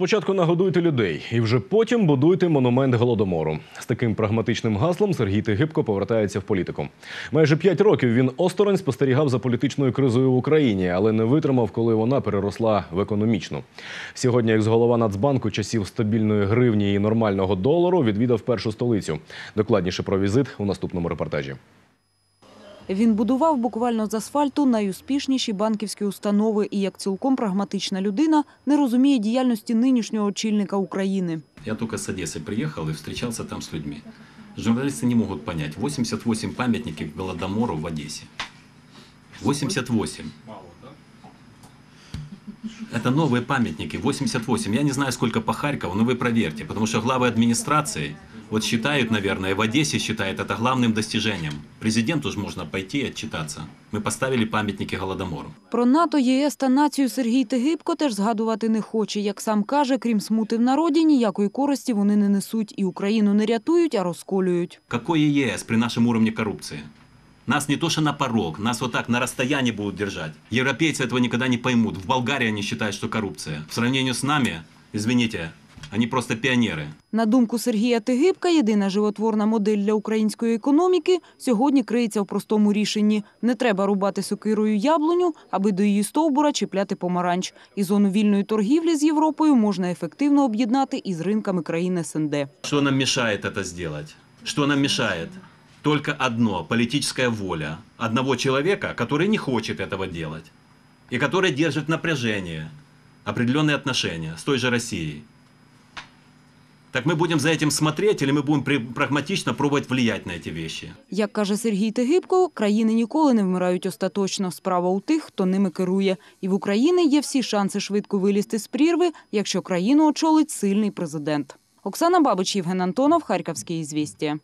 Спочатку нагодуйте людей, і вже потім будуйте монумент голодомору. З таким прагматичним гаслом Сергій Тигибко повертається в політику. Майже п'ять років він осторонь спостерігав за політичною кризою в Україні, але не витримав, коли вона переросла в економічну. Сьогодні, як голова Нацбанку часів стабільної гривні і нормального долару, відвідав першу столицю. Докладніше про візит у наступному репортажі. Він будував буквально з асфальту найуспішніші банківські установи і як цілком прагматична людина не розуміє діяльності нинішнього очільника України. Я только с Одессы приехал и встречался там с людьми. Журналисты не могут понять. 88 памятников Голодомору в Одессе. 88. Это новые памятники, 88. Я не знаю, сколько по Харькову, но вы проверьте, потому что главы администрации вот считают, наверное, в Одессе считают это главным достижением. Президенту же можно пойти и отчитаться. Мы поставили памятники Голодомору. Про НАТО, ЄС та націю Сергій Тигибко теж згадувати не хоче. Як сам каже, крім смути в народі, ніякої користі вони не несуть і Україну не рятують, а розколюють. Какой ЕС при нашем уровне коррупции? Нас не то что на порог, нас вот так на расстоянии будут держать. Европейцы этого никогда не поймут. В Болгарии они считают, что коррупция. В сравнении с нами, извините, они просто пионеры. На думку Сергія Тигибка, єдина животворна модель для української економіки сьогодні криється в простому рішенні. Не треба рубати сокирою яблуню, аби до її стовбура чіпляти помаранч. І зону вільної торгівлі з Європою можна ефективно об'єднати із ринками країн СНД. Что нам мешает это сделать? Что нам мешает? Только одно – политическая воля одного человека, который не хочет этого делать. И который держит напряжение, определенные отношения с той же Россией. Так мы будем за этим смотреть или мы будем при- прагматично пробовать влиять на эти вещи? Як каже Сергій Тигибко, країни ніколи не вмирають остаточно. Справа у тих, хто ними керує. І в Україні є всі шанси швидко вилізти з прірви, якщо країну очолить сильний президент. Оксана Бабич, Євген Антонов, Харківські ізвістія.